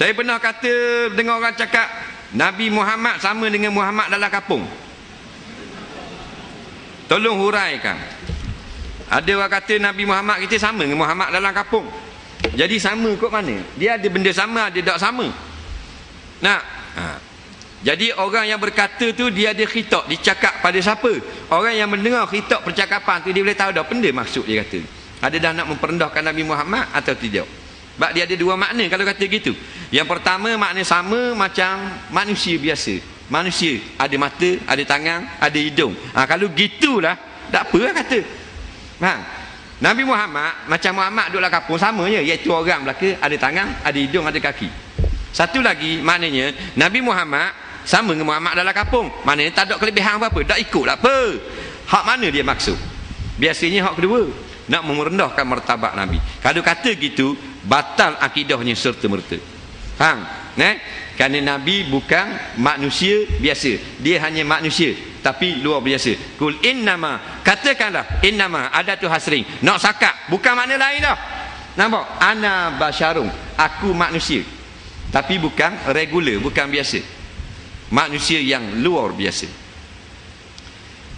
Saya pernah kata dengar orang cakap Nabi Muhammad sama dengan Muhammad dalam kapung. Tolong huraikan. Ada orang kata Nabi Muhammad kita sama dengan Muhammad dalam kapung. Jadi sama kot mana? Dia ada benda sama, ada tak sama. Nak? Ha. Jadi orang yang berkata tu dia ada khitab, dicakap pada siapa? Orang yang mendengar khitab percakapan tu dia boleh tahu dah benda maksud dia kata. Ada dah nak memperendahkan Nabi Muhammad atau tidak? Sebab dia ada dua makna kalau kata gitu. Yang pertama makna sama macam manusia biasa. Manusia ada mata, ada tangan, ada hidung. Ha, kalau gitulah tak apa lah kata. Faham? Nabi Muhammad macam Muhammad duduk dalam kampung sama je iaitu orang belaka ada tangan, ada hidung, ada kaki. Satu lagi maknanya Nabi Muhammad sama dengan Muhammad dalam kampung. Maknanya tak ada kelebihan apa-apa, tak ikut lah apa. Hak mana dia maksud? Biasanya hak kedua, nak merendahkan martabat Nabi. Kalau kata gitu, batal akidahnya serta merta. Faham? Eh? Kerana Nabi bukan manusia biasa. Dia hanya manusia tapi luar biasa. Kul innama katakanlah innama ada tu hasring. Nak sakak bukan makna lain dah. Nampak? Ana basyarung. Aku manusia. Tapi bukan regular, bukan biasa. Manusia yang luar biasa.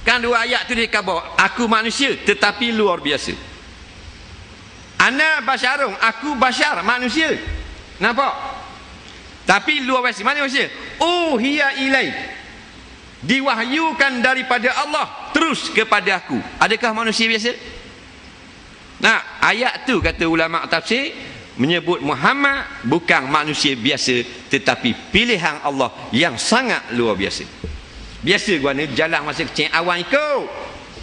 Kan dua ayat tu dia khabar, aku manusia tetapi luar biasa. Ana basyarung, aku basyar manusia. Nampak? Tapi luar biasa. Mana manusia? Oh hiya ilai diwahyukan daripada Allah terus kepada aku adakah manusia biasa nah ayat tu kata ulama tafsir menyebut Muhammad bukan manusia biasa tetapi pilihan Allah yang sangat luar biasa biasa gua ni jalan masa kecil awan ikut.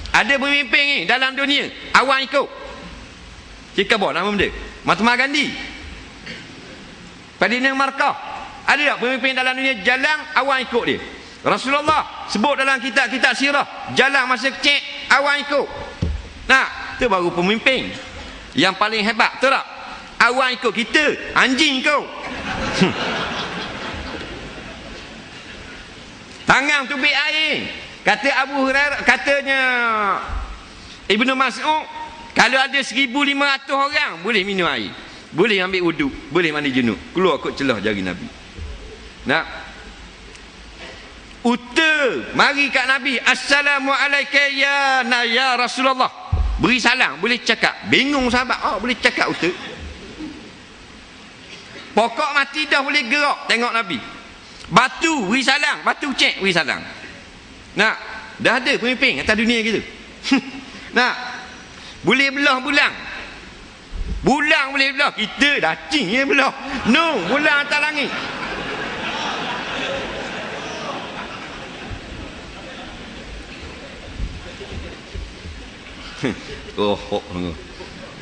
Ada pemimpin ni dalam dunia awan ikut. Cika bawa nama benda? Mahatma Gandhi. Ferdinand Markov. Ada tak pemimpin dalam dunia jalan awan ikut dia? Rasulullah sebut dalam kitab-kitab sirah jalan masa kecil awan ikut. Nah itu baru pemimpin. Yang paling hebat betul tak? Awan ikut kita anjing kau tangan tubik air. Kata Abu Hurairah katanya Ibnu Mas'ud kalau ada 1500 orang boleh minum air. Boleh ambil wuduk boleh mandi junub keluar kot celah jari Nabi. Nah Uta mari kat Nabi. Assalamualaikum ya na ya Rasulullah. Beri salam boleh cakap. Bingung sahabat oh boleh cakap uta? Pokok mati dah boleh gerak tengok Nabi batu beri salam batu cek beri salam nak dah ada pemimpin atas dunia gitu nak boleh belah bulan bulan boleh belah. Kita dah cing ya belah. No bulan atas langit. Oh, oh, oh.